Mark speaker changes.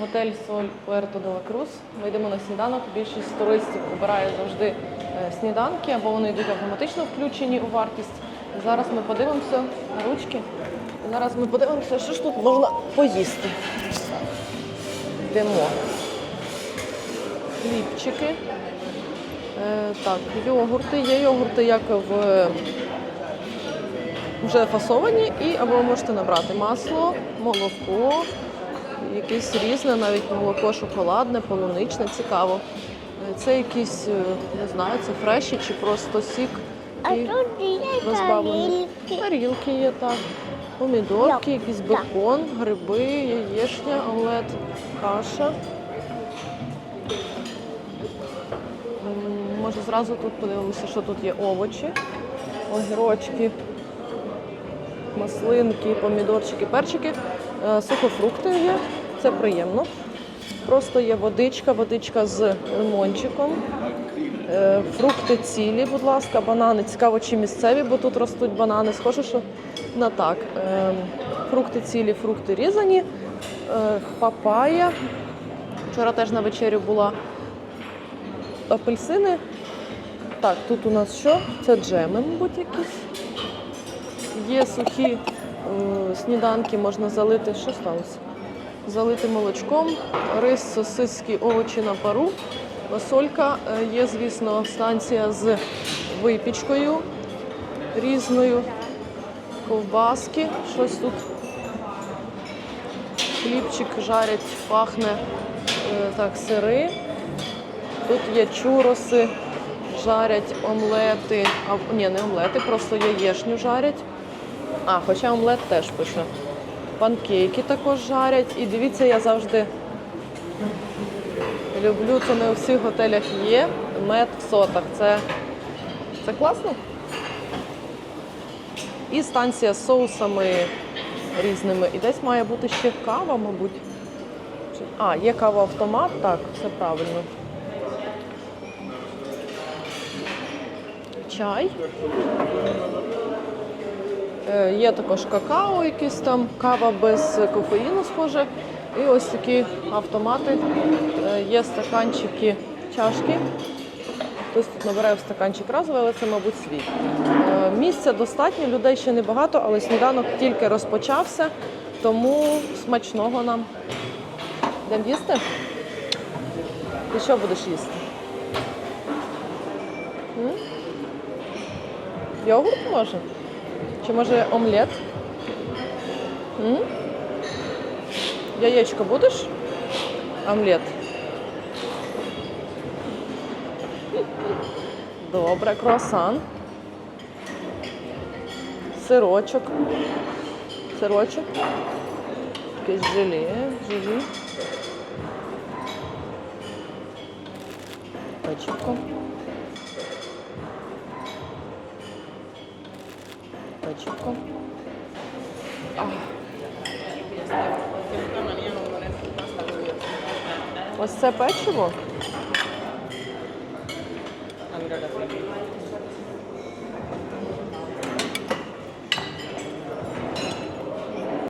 Speaker 1: Готель Соль Пуерто де ла. Ми йдемо на сніданок. Більшість туристів обирає завжди е, сніданки, або вони йдуть автоматично включені у вартість. Зараз ми подивимося на ручки. Зараз ми подивимося, що ж тут можна поїсти. Йдемо. Хлібчики. Е, так, йогурти. Є йогурти, як в вже фасовані, і або ви можете набрати масло, молоко, якесь різне, навіть молоко шоколадне, полуничне, цікаво. Це якісь, е, не знаю, це фреші чи просто сік.
Speaker 2: А
Speaker 1: І
Speaker 2: тут
Speaker 1: розбавлені.
Speaker 2: тарілки.
Speaker 1: Є так. Помідорки, якийсь бекон, гриби, яєчня, омлет, каша. Може зразу тут подивимося, що тут є овочі, огірочки, маслинки, помідорчики, перчики, сухофрукти є. Це приємно. Просто є водичка, водичка з лимончиком. Е, Фрукти цілі, будь ласка, банани. Цікаво, чи місцеві, бо тут ростуть банани. Схоже, що на так. Е, Фрукти цілі, фрукти різані. Е, Папая. Вчора теж на вечерю була апельсини. Так, тут у нас що? Це джеми, мабуть, якісь. Є сухі е, сніданки, можна залити. Що сталося? Залити молочком, рис, сосиски, овочі на пару, фасолька. Е, Є, звісно, станція з випічкою різною, ковбаски, щось тут. Хлібчик жарять, пахне е, так, сири. Тут є чуроси, жарять омлети. А, ні, не омлети, просто яєшню жарять. А, хоча омлет теж пише. Панкейки також жарять. І дивіться, я завжди люблю, це не у всіх готелях є. Мед в сотах. Це, це класно. І станція з соусами різними. І десь має бути ще кава, мабуть. А, є кава-автомат, так, все правильно. Чай. Е, Є також какао, якийсь там, кава без кофеїну, схоже. І ось такі автомати. Е, Є стаканчики, чашки. Хтось тут набирає в стаканчик разовий, але це, мабуть, свій. Е, Місця достатньо, людей ще небагато, але сніданок тільки розпочався, тому смачного нам. Йдемо їсти? Ти що будеш їсти? Йогурт може? Чи може омлет? М? Яєчко будеш? Омлет. Добре, круасан. Сирочок. Сирочок. Якесь желе, желі. Печивко. точку. Ось це печиво.